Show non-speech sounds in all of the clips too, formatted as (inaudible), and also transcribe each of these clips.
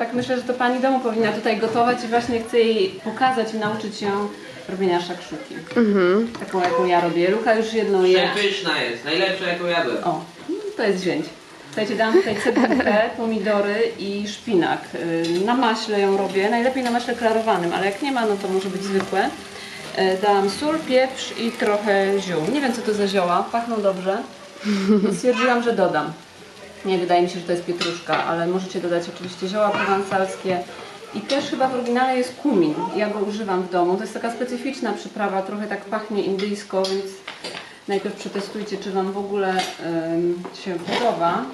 tak myślę, że to pani domu powinna tutaj gotować i właśnie chcę jej pokazać i nauczyć ją robienia szakszuki. Taką jaką ja robię. Luka już jedną je. Przepyszna jest, najlepsza jaką jadłem. O, to jest wzięć. Słuchajcie, dałam tutaj cebulkę, pomidory i szpinak. Yy, Na maśle ją robię, najlepiej na maśle klarowanym, ale jak nie ma, no to może być zwykłe. Yy, Dałam sól, pieprz i trochę ziół. Nie wiem co to za zioła, pachną dobrze. (laughs) Stwierdziłam, że dodam. Nie, wydaje mi się, że to jest pietruszka, ale możecie dodać oczywiście zioła prowansalskie. I też chyba w oryginale jest kumin. Ja go używam w domu. To jest taka specyficzna przyprawa, trochę tak pachnie indyjsko, więc najpierw przetestujcie, czy Wam w ogóle się podoba.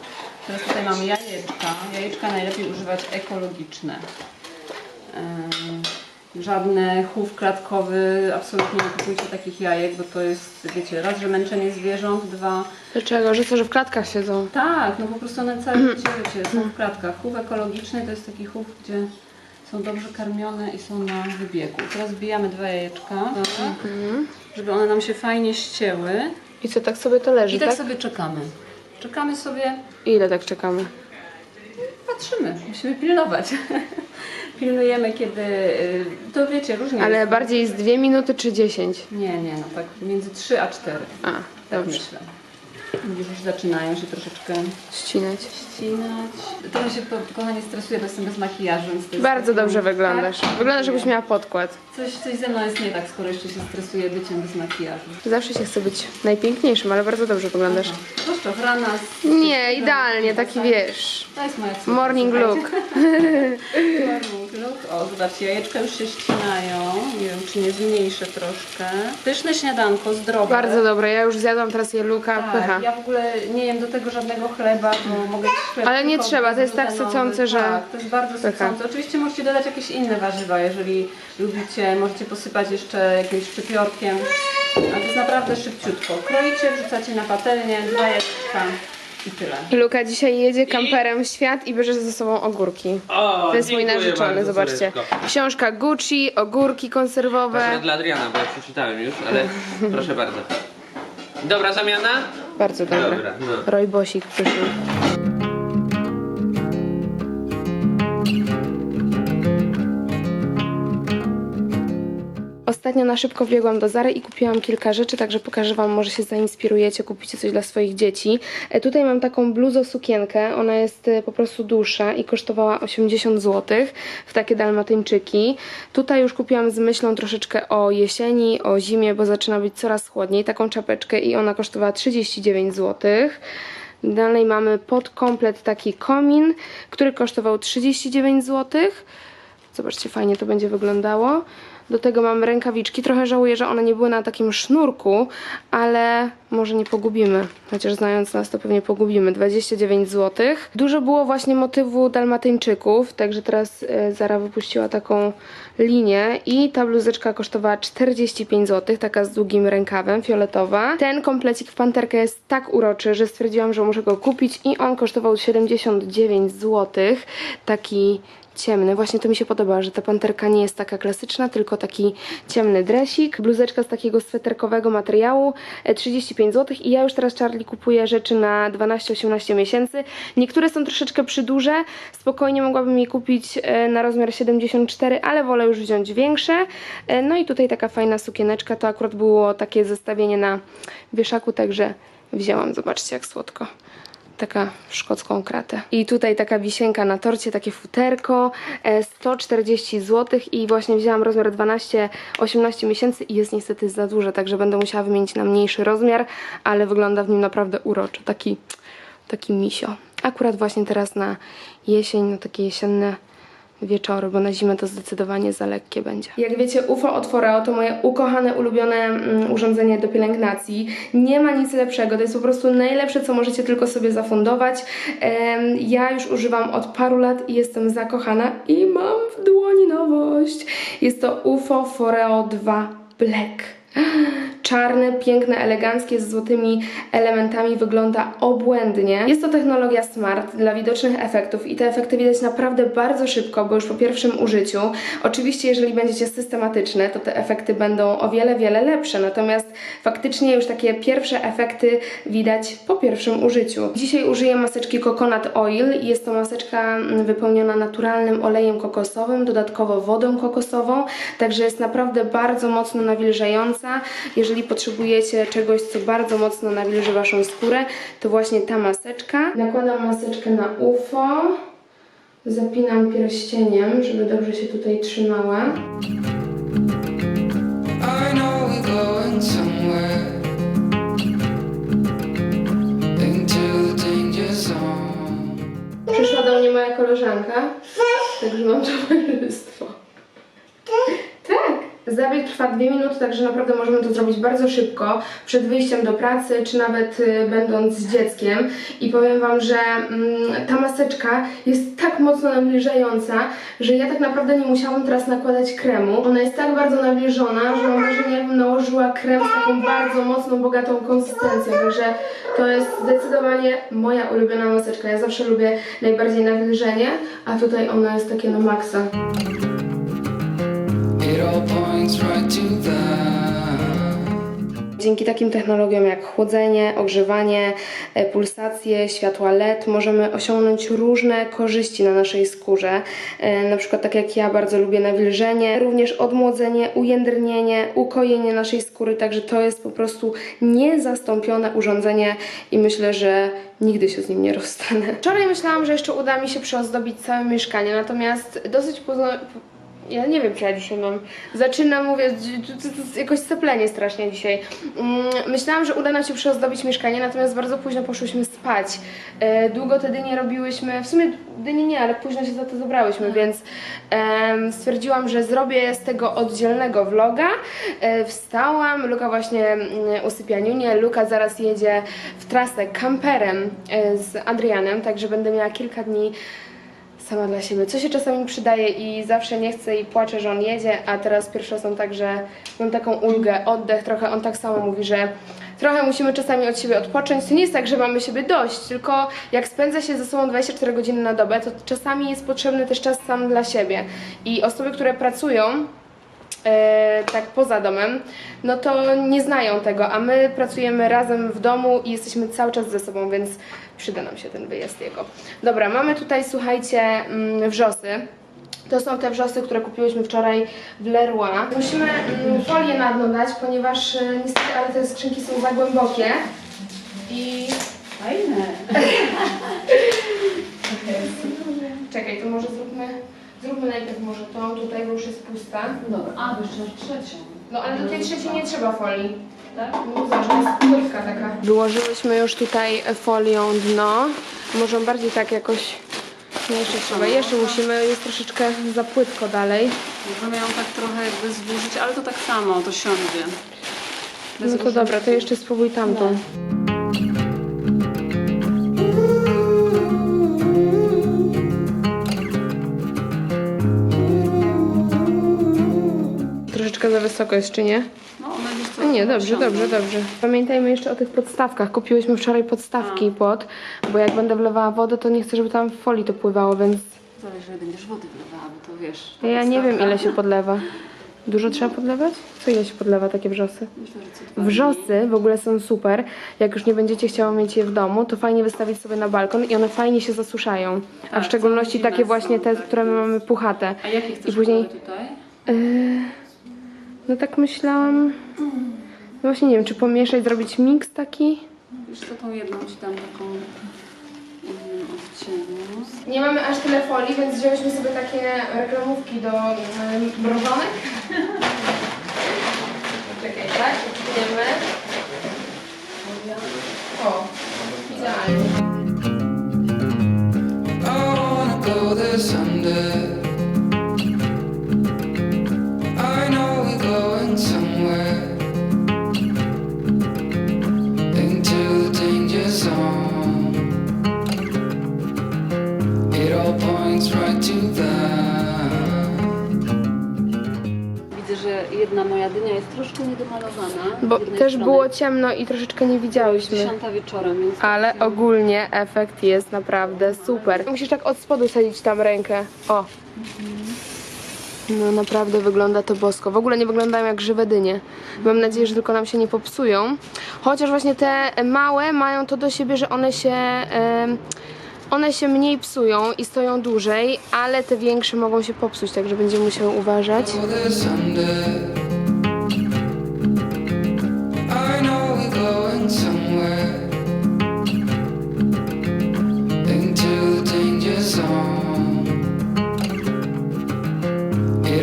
Teraz tutaj mamy jajeczka. Jajeczka najlepiej używać ekologiczne. Żadne chów klatkowy, absolutnie nie kupujcie takich jajek, bo to jest, wiecie, raz, że męczenie zwierząt, dwa, Dlaczego? Że co, że w klatkach siedzą? tak, no po prostu one całe życie, wiecie, są w klatkach. Chów ekologiczny to jest taki chów, gdzie są dobrze karmione i są na wybiegu. Teraz wbijamy dwa jajeczka, tak, żeby one nam się fajnie ścięły. I co, tak sobie to leży, I tak tak? sobie czekamy. Czekamy sobie, I ile tak czekamy? patrzymy, musimy pilnować. (laughs) Pilnujemy kiedy, y, to wiecie, różnie Ale bardziej z dwie minuty czy dziesięć? Nie, nie, no tak między 3 a 4. A, Tak dobrze. myślę. Widzisz, już zaczynają się troszeczkę Ścinać. Ścinać. Trochę się, ko- kochanie, stresuję, bo jestem bez makijażu, więc to jest Bardzo taki- dobrze wyglądasz. Tak? Wyglądasz, jakbyś miała podkład. Coś, coś ze mną jest nie tak, skoro jeszcze się stresuję byciem bez makijażu. Zawsze się chce być najpiękniejszym, ale bardzo dobrze wyglądasz. Rozczochrana. z- Nie, idealnie, taki wiesz. To jest moja córka, Morning słuchajcie. look. (laughs) (laughs) Morning look. O, zobaczcie, jajeczka już się ścinają. Nie wiem, czy nie zmniejszę troszkę. Pyszne śniadanko, zdrowe. Bardzo dobre, ja już zjadłam teraz je luka, pycha. Tak, ja w ogóle nie jem do tego żadnego chleba, bo mogę Ale nie trzeba, to jest tak bezglutenowy. sycące, że- Tak, to jest bardzo Pycha. sycące. Oczywiście możecie dodać jakieś inne warzywa, jeżeli lubicie, możecie posypać jeszcze jakimś szczypiorkiem. Ale to jest naprawdę szybciutko. Kroicie, wrzucacie na patelnię, dwa jajeczka i tyle. Luka dzisiaj jedzie kamperem w świat i bierze ze sobą ogórki. O, To jest mój narzeczony, bardzo, zobaczcie. córeczko. Książka Gucci, ogórki konserwowe. Akurat dla Adriana, bo ja przeczytałem już, ale proszę bardzo. Dobra zamiana? Bardzo dobre. Dobra, no. Roy Bosik Ostatnio na szybko biegłam do Zary i kupiłam kilka rzeczy, także pokażę Wam, może się zainspirujecie, kupicie coś dla swoich dzieci. E, tutaj mam taką bluzo sukienkę, ona jest e, po prostu dłuższa i kosztowała 80 zł w takie dalmatyńczyki. Tutaj już kupiłam z myślą troszeczkę o jesieni, o zimie, bo zaczyna być coraz chłodniej, taką czapeczkę i ona kosztowała 39 zł. Dalej mamy pod komplet taki komin, który kosztował 39 zł. Zobaczcie, fajnie to będzie wyglądało. Do tego mam rękawiczki. Trochę żałuję, że one nie były na takim sznurku, ale może nie pogubimy. Chociaż znając nas, to pewnie pogubimy. 29 zł. Dużo było właśnie motywu dalmatyńczyków, także teraz e, Zara wypuściła taką linię i ta bluzeczka kosztowała 45 zł, taka z długim rękawem, fioletowa. Ten komplecik w panterkę jest tak uroczy, że stwierdziłam, że muszę go kupić i on kosztował 79 zł. Taki ciemny. Właśnie to mi się podoba, że ta panterka nie jest taka klasyczna, tylko taki ciemny dresik. Bluzeczka z takiego sweterkowego materiału, e, 35 zł i ja już teraz Charlie kupuję rzeczy na 12-18 miesięcy. Niektóre są troszeczkę przyduże, spokojnie mogłabym je kupić e, na rozmiar 74, ale wolę już wziąć większe. E, No i tutaj taka fajna sukieneczka, to akurat było takie zestawienie na wieszaku, także wzięłam. Zobaczcie jak słodko taka szkocką kratę. I tutaj taka wisienka na torcie, takie futerko, e, 140 zł i właśnie wzięłam rozmiar 12-18 miesięcy i jest niestety za duże, także będę musiała wymienić na mniejszy rozmiar, ale wygląda w nim naprawdę uroczo, taki, taki misio. Akurat właśnie teraz na jesień, na takie jesienne wieczory, bo na zimę to zdecydowanie za lekkie będzie. Jak wiecie, UFO od to moje ukochane, ulubione mm, urządzenie do pielęgnacji. Nie ma nic lepszego, to jest po prostu najlepsze, co możecie tylko sobie zafundować. Ja już używam od paru lat i jestem zakochana i mam w dłoni nowość. Jest to UFO Foreo 2 Black. Czarny, piękny, elegancki, z złotymi elementami, wygląda obłędnie. Jest to technologia smart dla widocznych efektów i te efekty widać naprawdę bardzo szybko, bo już po pierwszym użyciu. Oczywiście, jeżeli będziecie systematyczne, to te efekty będą o wiele, wiele lepsze, natomiast faktycznie już takie pierwsze efekty widać po pierwszym użyciu. Dzisiaj użyję maseczki Coconut Oil. Jest to maseczka mm, wypełniona naturalnym olejem kokosowym, dodatkowo wodą kokosową, także jest naprawdę bardzo mocno nawilżająca. Jeżeli potrzebujecie czegoś, co bardzo mocno nawilży Waszą skórę, to właśnie ta maseczka. Nakładam maseczkę na UFO. Zapinam pierścieniem, żeby dobrze się tutaj trzymała. Przyszła do mnie moja koleżanka, także mam towarzystwo. Zabieg trwa dwie minuty, także naprawdę możemy to zrobić bardzo szybko, przed wyjściem do pracy, czy nawet y, będąc z dzieckiem. I powiem Wam, że mm, ta maseczka jest tak mocno nawilżająca, że ja tak naprawdę nie musiałam teraz nakładać kremu. Ona jest tak bardzo nawilżona, że mam wrażenie, jakbym nałożyła krem z taką bardzo mocną, bogatą konsystencją. Także to jest zdecydowanie moja ulubiona maseczka. Ja zawsze lubię najbardziej nawilżenie, a tutaj ona jest takie na maksa. Dzięki takim technologiom jak chłodzenie, ogrzewanie, e, pulsacje, światła LED możemy osiągnąć różne korzyści na naszej skórze. E, Na przykład tak jak ja bardzo lubię nawilżenie, również odmłodzenie, ujędrnienie, ukojenie naszej skóry, także to jest po prostu niezastąpione urządzenie i myślę, że nigdy się z nim nie rozstanę. Wczoraj myślałam, że jeszcze uda mi się przyozdobić całe mieszkanie, natomiast dosyć późno ja nie wiem, czy ja dzisiaj mam. Zaczynam, mówię, jakoś seplenie strasznie dzisiaj. Mm, Myślałam, że uda nam się przyozdobić mieszkanie, natomiast bardzo późno poszłyśmy spać. E, Długo te dynie robiłyśmy, w sumie dynie nie, ale późno się za to zabrałyśmy, więc em, stwierdziłam, że zrobię z tego oddzielnego vloga. E, Wstałam, Luka właśnie mm, usypia Niunię, Luka zaraz jedzie w trasę kamperem e, z Adrianem, także będę miała kilka dni sama dla siebie. Co się czasami przydaje i zawsze nie chcę i płaczę, że on jedzie, a teraz pierwszy raz mam tak, że mam taką ulgę, oddech trochę. On tak samo mówi, że trochę musimy czasami od siebie odpocząć. To nie jest tak, że mamy siebie dość, tylko jak spędza się ze sobą 24 godziny na dobę, to czasami jest potrzebny też czas sam dla siebie. I osoby, które pracują, tak poza domem, no to nie znają tego, a my pracujemy razem w domu i jesteśmy cały czas ze sobą, więc przyda nam się ten wyjazd jego. Dobra, mamy tutaj, słuchajcie, mm, wrzosy. To są te wrzosy, które kupiłyśmy wczoraj w Leroy. Musimy mm, folię na dno dać, ponieważ e, niestety, ale te skrzynki są za głębokie. I Fajne. (laughs) czekaj, to może zróbmy, zróbmy najpierw może tą tutaj, bo już jest pusta. Dobra, a wy jeszcze masz trzecią. No ale do tej trzeciej nie trzeba folii. Tak? No zobacz, to jest płytka taka. Wyłożyłyśmy już tutaj folią dno. Może bardziej tak jakoś... No jeszcze trzeba, jeszcze musimy, jest troszeczkę za płytko dalej. Możemy ją tak trochę jakby zburzyć, ale to tak samo, to siądzie. Bez No to dobra, to jeszcze spróbuj tamtą. Troszeczkę za wysoko jest, czy nie? No, ona A to nie, dobrze, dobrze, dobrze. Pamiętajmy jeszcze o tych podstawkach. Kupiłyśmy wczoraj podstawki pod, bo jak będę wlewała wodę, to nie chcę, żeby tam w folii to pływało, więc Zależy, ile będziesz wody wlewała, bo to wiesz. ja nie wiem ile się (laughs) podlewa. Dużo trzeba podlewać? Co ile się podlewa takie wrzosy? Że Wrzosy w ogóle są super. Jak już nie będziecie chciały mieć je w domu, to fajnie wystawić sobie na balkon i one fajnie się zasuszają. A w szczególności takie właśnie te, które my mamy puchate. A jakie chcesz I później- tutaj? Yy, no tak myślałam. No właśnie nie wiem, czy pomieszać, zrobić miks taki? Wiesz co, tą jedną ci dam taką innym odcieniu. Nie mamy aż tyle folii, więc wzięłyśmy sobie takie reklamówki do mrożonek. (laughs) Czekaj, tak? Odkryjemy. O, idealnie. I wanna go there someday. Jedna moja dynia jest troszkę niedomalowana. Bo też strony. było ciemno i troszeczkę nie widziałyśmy. Dziesiąta wieczorem, więc... Ale ogólnie efekt jest naprawdę super. Musisz tak od spodu sadzić tam rękę. O. No naprawdę wygląda to bosko. W ogóle nie wyglądają jak żywe dynie. Mam nadzieję, że tylko nam się nie popsują. Chociaż właśnie te małe mają to do siebie, że one się... one się mniej psują i stoją dłużej, ale te większe mogą się popsuć, także będziemy musiały uważać. It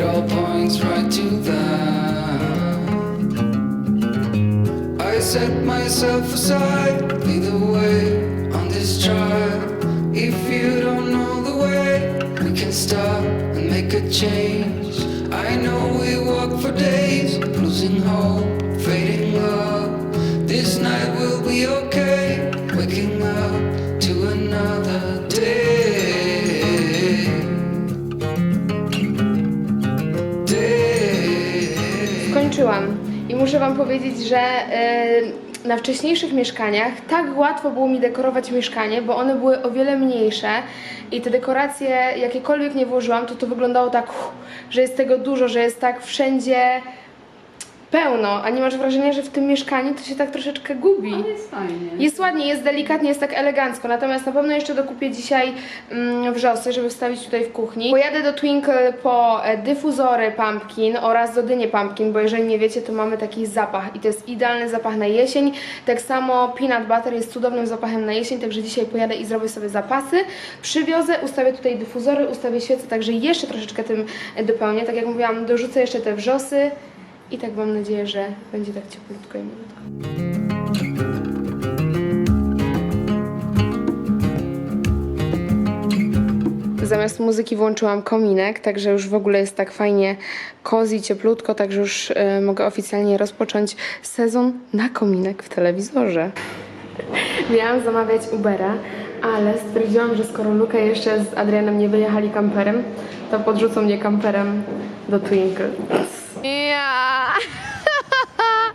all points right to that. I set myself aside, the way on this trial. If you don't know the way, we can stop and make a change. I know we walk for days, losing hope, fading love. This night will be okay, muszę Wam powiedzieć, że e, na wcześniejszych mieszkaniach tak łatwo było mi dekorować mieszkanie, bo one były o wiele mniejsze i te dekoracje, jakiekolwiek nie włożyłam, to to wyglądało tak, uff, że jest tego dużo, że jest tak wszędzie pełno, a nie masz wrażenia, że w tym mieszkaniu to się tak troszeczkę gubi. Ale jest fajnie. Jest ładnie, jest delikatnie, jest tak elegancko. Natomiast na pewno jeszcze dokupię dzisiaj mm, wrzosy, żeby wstawić tutaj w kuchni. Pojadę do Twinkle po e, dyfuzory pumpkin oraz do dynie pumpkin, bo jeżeli nie wiecie, to mamy taki zapach i to jest idealny zapach na jesień. Tak samo peanut butter jest cudownym zapachem na jesień, także dzisiaj pojadę i zrobię sobie zapasy. Przywiozę, ustawię tutaj dyfuzory, ustawię świece, także jeszcze troszeczkę tym e, dopełnię. Tak jak mówiłam, dorzucę jeszcze te wrzosy i tak mam nadzieję, że będzie tak cieplutko i milutko. Zamiast muzyki włączyłam kominek, także już w ogóle jest tak fajnie cozy, cieplutko, także już e, mogę oficjalnie rozpocząć sezon na kominek w telewizorze. Miałam zamawiać Ubera, ale stwierdziłam, że skoro Luka jeszcze z Adrianem nie wyjechali kamperem, to podrzucą mnie kamperem do Twinkle.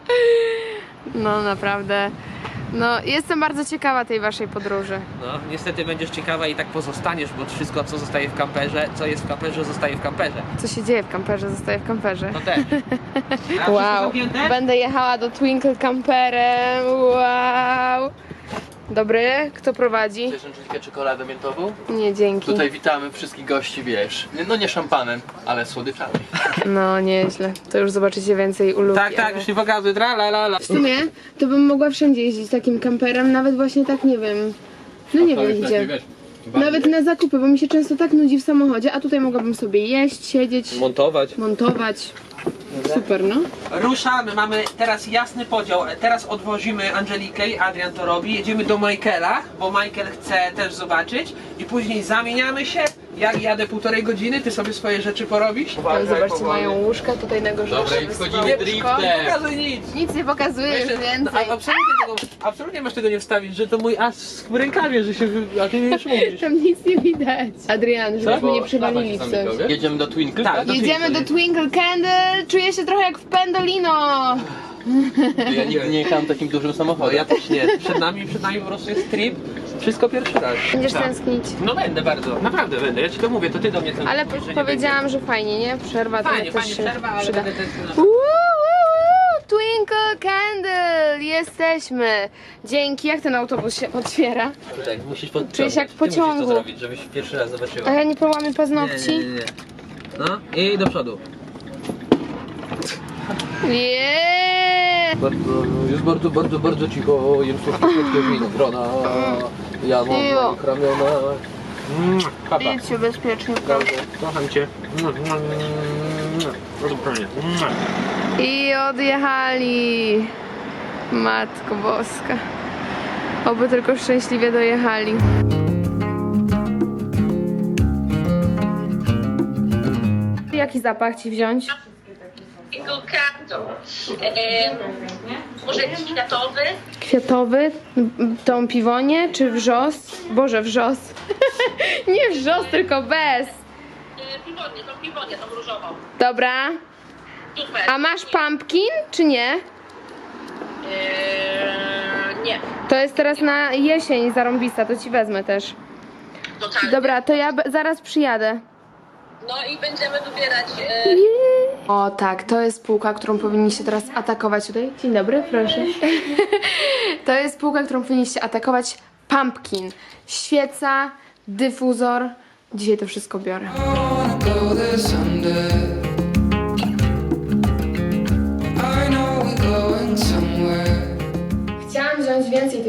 (laughs) No naprawdę. No, jestem bardzo ciekawa tej waszej podróży. No, niestety będziesz ciekawa i tak pozostaniesz, bo wszystko co zostaje w kamperze, co jest w kamperze, zostaje w kamperze. Co się dzieje w kamperze, zostaje w kamperze. To też. (laughs) A Wow, będę jechała do Twinkle kamperem. Wow. Dobry, kto prowadzi? Chcesz ręczniczkę czekoladę miętową? Nie, dzięki. Tutaj witamy wszystkich gości, wiesz. No nie szampanem, ale słodyczami. No, nieźle. To już zobaczycie więcej u Luki, Tak, tak, ale- już nie pokazuj, tra la la la. W sumie to bym mogła wszędzie jeździć takim kamperem, nawet właśnie tak, nie wiem. No nie wiem gdzie. Nawet na zakupy, bo mi się często tak nudzi w samochodzie, a tutaj mogłabym sobie jeść, siedzieć, Montować. montować. Super, no. Ruszamy, mamy teraz jasny podział. Teraz odwozimy Angelikę i Adrian to robi. Jedziemy do Michaela, bo Michael chce też zobaczyć. I później zamieniamy się. Ja jadę półtorej godziny, ty sobie swoje rzeczy porobisz. Tam zobaczcie, mają łóżka tutaj na górze. Dobra, i wchodzimy driftem. Nie pokazuj nic. Nic nie pokazuje już Jeszcze- więcej. No, a- absolutnie, tego, absolutnie masz tego nie wstawić, że to mój as w rękawie, że się wy... a ty nie już (laughs) mówisz. Tam nic nie widać. Adrian, żebyśmy nie Bo przywalili w dawaj się coś. Jedziemy do Twinkle? Tak, do Jedziemy do Twinkle Candle, czuję się trochę jak w Pendolino. Ja nigdy nie jechałem takim dużym No samochodem. ja też nie. Przed nami, przed nami po prostu jest trip. Wszystko pierwszy raz. Będziesz Tak. tęsknić. No będę bardzo, naprawdę będę. Ja ci to mówię, to ty do mnie ten Ale powiedziałam, że fajnie, nie? Przerwa to Fajnie, też fajnie się przerwa, ale przyda. będę tęsknił Twinkle Candle, jesteśmy. Dzięki, jak ten autobus się otwiera? Tutaj, musisz pod... Jak w Ty musisz to pociągu. zrobić, żebyś pierwszy raz zobaczyła. A ja nie połamię Nie, paznokci? nie, nie, nie. No i do przodu. Jeee! Bardzo, jest bardzo, bardzo, bardzo cicho, jem słodkie winogrona. Ja mam Jo. moich ramiona. Mm, Papa. Idź się bezpiecznie, kocham cię. Mm, mm, mm. No. Mm. I odjechali. Matko Boska. Oby tylko szczęśliwie dojechali. Jaki zapach ci wziąć? Candle. E, może kwiatowy, Kwiatowy? Tą piwonię czy wrzos? Boże, wrzos. (laughs) Nie wrzos, tylko bez. e, piwonię, tą piwonię, tą różową. Dobra. super. A masz pumpkin, czy nie? Eee, nie, To jest teraz na jesień zarąbista, to ci wezmę też. totalnie. Dobra, to ja zaraz przyjadę. No i będziemy wybierać... E, O tak, to jest spółka, którą powinniście teraz atakować tutaj. Dzień dobry, proszę. (laughs) to jest spółka, którą powinniście atakować. Pumpkin. Świeca, dyfuzor. Dzisiaj to wszystko biorę.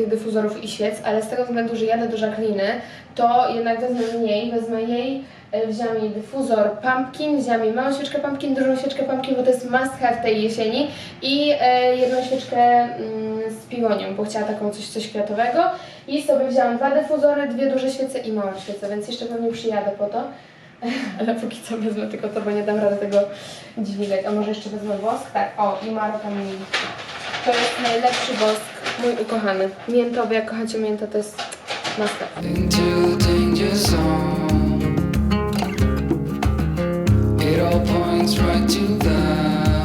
Dyfuzorów i świec, ale z tego względu, że jadę do Jacqueline, to jednak wezmę mniej, wezmę jej, e, wziąłem jej dyfuzor pumpkin, wziąłem jej małą świeczkę pumpkin, dużą świeczkę pumpkin, bo to jest must have tej jesieni i e, jedną świeczkę mm, z pigonią, bo chciała taką coś, coś kwiatowego i sobie wziąłam dwa dyfuzory, dwie duże świece i małą świecę, więc jeszcze pewnie przyjadę po to. (laughs) Ale póki co wezmę tylko to, bo nie dam rady tego dźwigać. A może jeszcze wezmę wosk? Tak, o i Maro Kamili. To jest najlepszy wosk, mój ukochany. Miętowy, jak kochacie miętę, to jest zone. It all points right to that.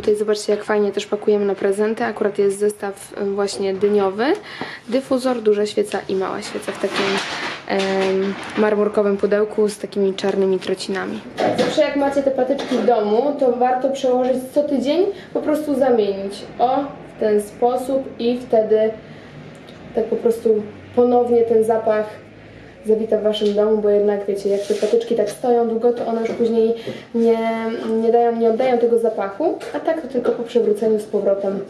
Tutaj zobaczcie, jak fajnie też pakujemy na prezenty. Akurat jest zestaw właśnie dyniowy. Dyfuzor, duża świeca i mała świeca w takim marmurkowym pudełku z takimi czarnymi trocinami. Zawsze jak macie te patyczki w domu, to warto przełożyć co tydzień, po prostu zamienić. O, w ten sposób i wtedy tak po prostu ponownie ten zapach zawita w waszym domu, bo jednak wiecie, jak te patyczki tak stoją długo, to one już później nie, nie dają, nie oddają tego zapachu, a tak to tylko po przewróceniu z powrotem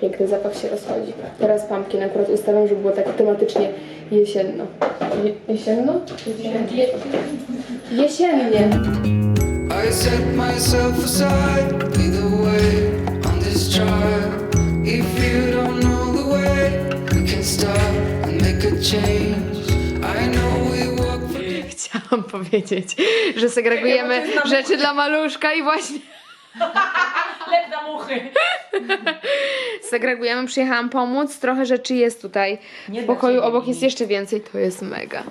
piękny zapach się rozchodzi. Teraz pumpkin akurat ustawiam, żeby było tak tematycznie jesienno. Je, jesienno? Je, jesiennie. I set myself aside, the way on this. If you don't know the way, we can and make a change. Chciałam (laughs) powiedzieć, że segregujemy rzeczy dla maluszka i właśnie (laughs) Lep na muchy. (laughs) segregujemy. Przyjechałam pomóc. Trochę rzeczy jest tutaj. W pokoju obok jest jeszcze więcej. To jest mega.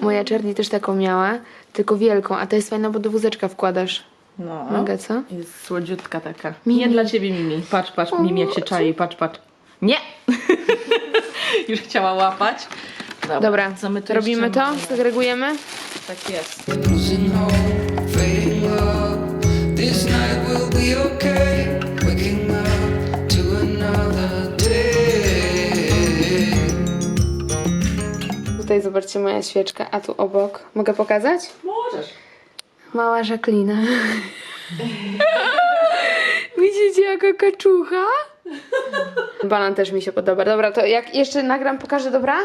Moja Czerni też taką miała, tylko wielką, a to jest fajna, bo do wózeczka wkładasz. No. Mega, co? Jest słodziutka taka. Mimi. Nie dla ciebie Mimi. Patrz, patrz, Mimi jak się czai, patrz, patrz. Nie! Już chciała łapać. Dobra, co my tu robimy jeszcze to? mamy? Segregujemy? Tak jest. losing hope, fading love. This night will be okay. Waking up to another day. Tutaj zobaczcie moja świeczka, a tu obok. Mogę pokazać? Możesz. Mała Jacqueline. (laughs) Widzicie jaka kaczucha? (laughs) Banan też mi się podoba. Dobra, to jak jeszcze nagram, pokażę, dobra?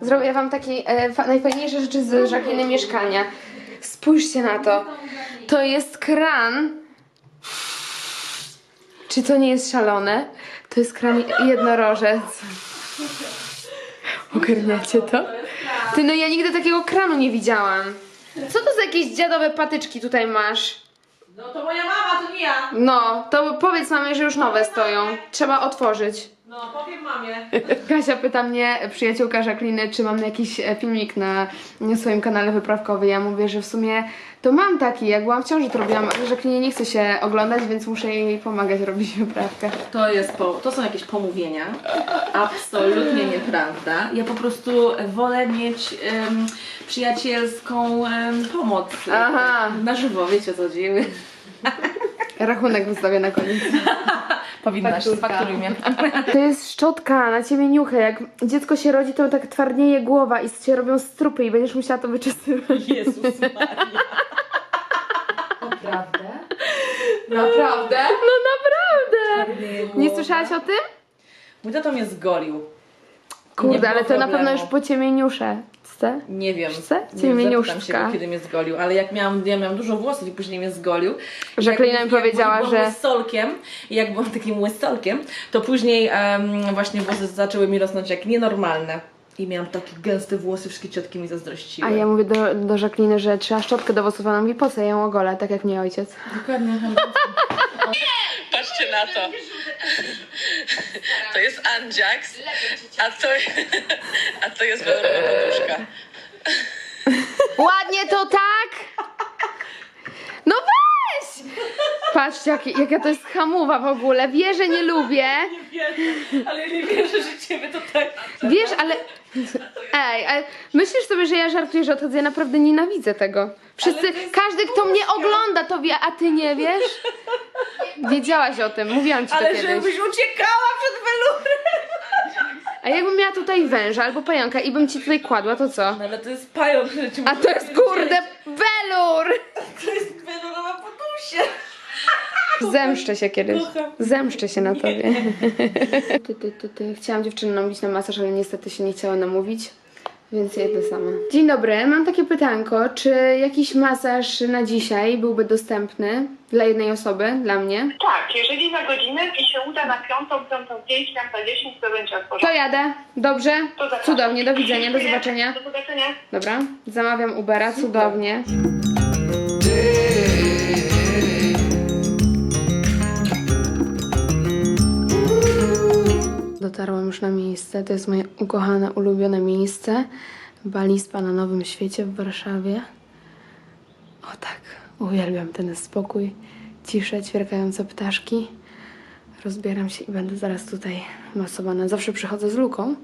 Zrobię wam takie e, fa- najfajniejsze rzeczy z Jacqueline mieszkania. Spójrzcie na to. To jest kran. Czy to nie jest szalone? To jest kran jednorożec. Ogarniacie to? Ty, no ja nigdy takiego kranu nie widziałam. Co to za jakieś dziadowe patyczki tutaj masz? No to moja mama, to nie ja. No, to powiedz mamie, że już nowe stoją. Trzeba otworzyć. No, powiem mamie. (laughs) Kasia pyta mnie, przyjaciółka Jacqueline, czy mam jakiś e, filmik na swoim kanale wyprawkowy. Ja mówię, że w sumie to mam taki, jak byłam w ciąży, to robiłam, ale Jacqueline nie chce się oglądać, więc muszę jej pomagać robić wyprawkę. To, jest po, to są jakieś pomówienia. Absolutnie nieprawda. Ja po prostu wolę mieć em, przyjacielską em, pomoc. Aha. Na żywo, wiecie o co chodzi. Rachunek wystawię na koniec. (laughs) Powinnaś, Fakturka. fakturuj mnie. (laughs) To jest szczotka na ciebie niuchę. Jak dziecko się rodzi, to tak twardnieje głowa i się robią strupy i będziesz musiała to wyczystywać. (laughs) Jezus Naprawdę? Naprawdę? No naprawdę! Nie słyszałaś o tym? Mój tato mnie zgolił. Kurde, ale to na pewno już po ciemieniusze. Chce? Nie wiem. Chce? Nie Ciemieniuszka. zapytam się, kiedy mnie zgolił, ale jak miałam, ja miałam dużo włosów i później mnie zgolił. Jacqueline jak- mi powiedziała, jak byłam że- łysolkiem, i jak byłam takim łysolkiem, to później em, właśnie włosy zaczęły mi rosnąć jak nienormalne. I miałam takie gęste włosy, wszystkie ciotki mi zazdrościły. A ja mówię do, do Jacqueline, że trzeba szczotkę do włosów, a ona mówi, po co ja ją ogolę, tak jak mnie ojciec. Dokładnie. (laughs) Patrzcie na to. To jest Andziaks, a to, a to jest Weronika. Ładnie to tak? No weź! Patrzcie, jak, jaka to jest hamowa w ogóle. Wie, że nie lubię. Ale nie wierzę, że ciebie tutaj... Wiesz, ale... Ej, ale myślisz sobie, że ja żartuję, że odchodzę? Ja naprawdę nienawidzę tego. Wszyscy, każdy, kto mnie ogląda, to wie, a ty nie wiesz? Wiedziałaś o tym, mówiłam ci to Ale kiedyś. żebyś uciekała przed welurem! A jakbym miała tutaj węża albo pająka i bym ci tutaj kładła, to co? No ale to jest pająk, który ci A to jest kurde welur! To jest welurowa podusia. Zemszczę się kiedyś. Zemszczę się na tobie. (laughs) Ty, ty, ty, ty. Chciałam dziewczynę namówić na masaż, ale niestety się nie chciała namówić. Więc jedę sama. Dzień dobry, mam takie pytanko. Czy jakiś masaż na dzisiaj byłby dostępny dla jednej osoby, dla mnie? Tak, jeżeli za godzinę i się uda na piątą, piątą pięć, piątą dziesięć, to będzie To jadę. Dobrze? To zapraszam. Cudownie, do widzenia, do zobaczenia. Do zobaczenia. Dobra, zamawiam Ubera, cudownie. Dotarłam już na miejsce. To jest moje ukochane, ulubione miejsce. Bali Spa na Nowym Świecie w Warszawie. O tak, uwielbiam ten spokój, ciszę, ćwierkające ptaszki. Rozbieram się i będę zaraz tutaj masowana. Zawsze przychodzę z Luką,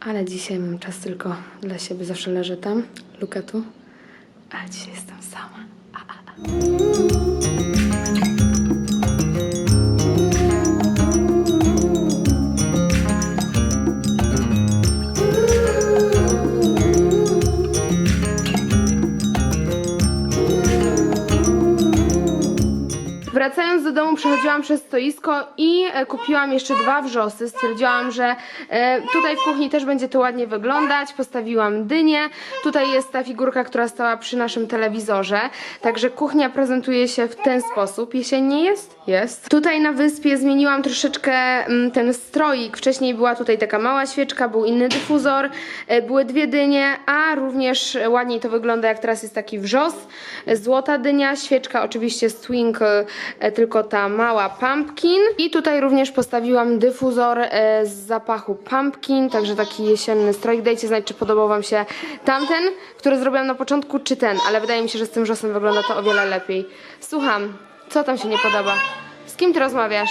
ale dzisiaj mam czas tylko dla siebie. Zawsze leżę tam, Luka tu, ale dzisiaj jestem sama. A, a, a. Wracając do domu, przechodziłam przez stoisko i e, kupiłam jeszcze dwa wrzosy. Stwierdziłam, że e, tutaj w kuchni też będzie to ładnie wyglądać. Postawiłam dynię. Tutaj jest ta figurka, która stała przy naszym telewizorze. Także kuchnia prezentuje się w ten sposób. Jesiennie jest? Jest. Tutaj na wyspie zmieniłam troszeczkę mm, ten stroik. Wcześniej była tutaj taka mała świeczka, był inny dyfuzor, e, były dwie dynie, a również ładniej to wygląda, jak teraz jest taki wrzos. Złota dynia, świeczka oczywiście z Twinkle, tylko ta mała pumpkin. I tutaj również postawiłam dyfuzor e, z zapachu pumpkin, także taki jesienny stroik. Dajcie znać, czy podobał Wam się tamten, który zrobiłam na początku, czy ten, ale wydaje mi się, że z tym wrzosem wygląda to o wiele lepiej. Słucham, co tam się nie podoba? Z kim Ty rozmawiasz?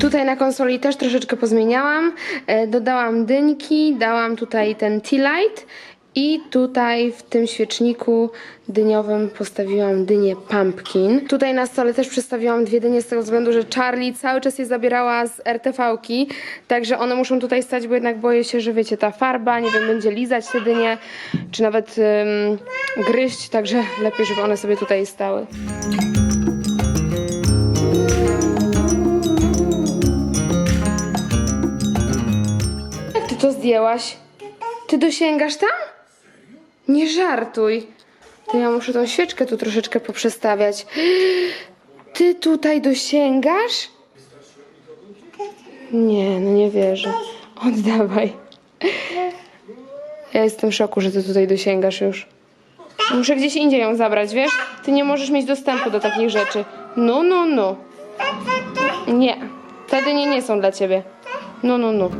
Tutaj na konsoli też troszeczkę pozmieniałam. E, Dodałam dynki, dałam tutaj ten tea light i tutaj w tym świeczniku dyniowym postawiłam dynię pumpkin. Tutaj na stole też przestawiłam dwie dynie z tego względu, że Charlie cały czas je zabierała z RTV-ki, także one muszą tutaj stać, bo jednak boję się, że wiecie, ta farba, nie wiem, będzie lizać te dynie, czy nawet ym, gryźć, także lepiej, żeby one sobie tutaj stały. Jak ty to zdjęłaś? Ty dosięgasz tam? Nie żartuj. To ja muszę tą świeczkę tu troszeczkę poprzestawiać. Ty tutaj dosięgasz? Nie, no nie wierzę. Oddawaj. Ja jestem w szoku, że ty tutaj dosięgasz już. Muszę gdzieś indziej ją zabrać, wiesz? Ty nie możesz mieć dostępu do takich rzeczy. No, no, no. Nie. Te dynie nie są dla ciebie. No, no, no.